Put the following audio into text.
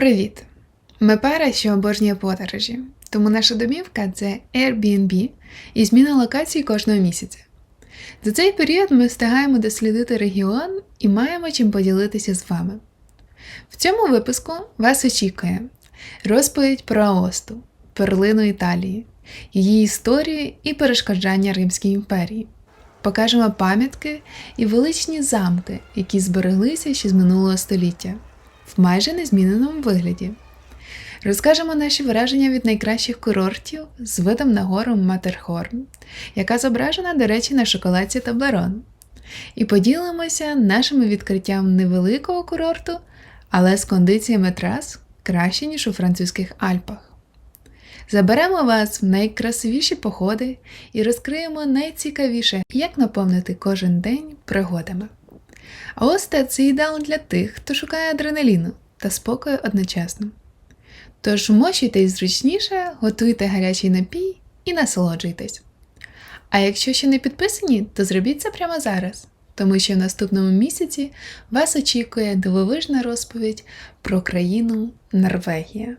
Привіт! Ми пара, що обожнює подорожі, тому наша домівка це Airbnb і зміна локації кожного місяця. За цей період ми встигаємо дослідити регіон і маємо чим поділитися з вами. В цьому випуску вас очікує розповідь про Аосту, перлину Італії, її історію і перешкоджання Римській імперії. Покажемо пам'ятки і величні замки, які збереглися ще з минулого століття в майже незміненому вигляді. Розкажемо наші враження від найкращих курортів з видом на гору Матерхорн, яка зображена, до речі, на шоколадці Таблерон. І поділимося нашими відкриттям невеликого курорту, але з кондиціями трас краще, ніж у французьких Альпах. Заберемо вас в найкрасивіші походи і розкриємо найцікавіше, як наповнити кожен день пригодами. А Оста це ідеал для тих, хто шукає адреналіну та спокою одночасно. Тож вмощуйтесь зручніше, готуйте гарячий напій і насолоджуйтесь. А якщо ще не підписані, то зробіть це прямо зараз, тому що в наступному місяці вас очікує дивовижна розповідь про країну Норвегія.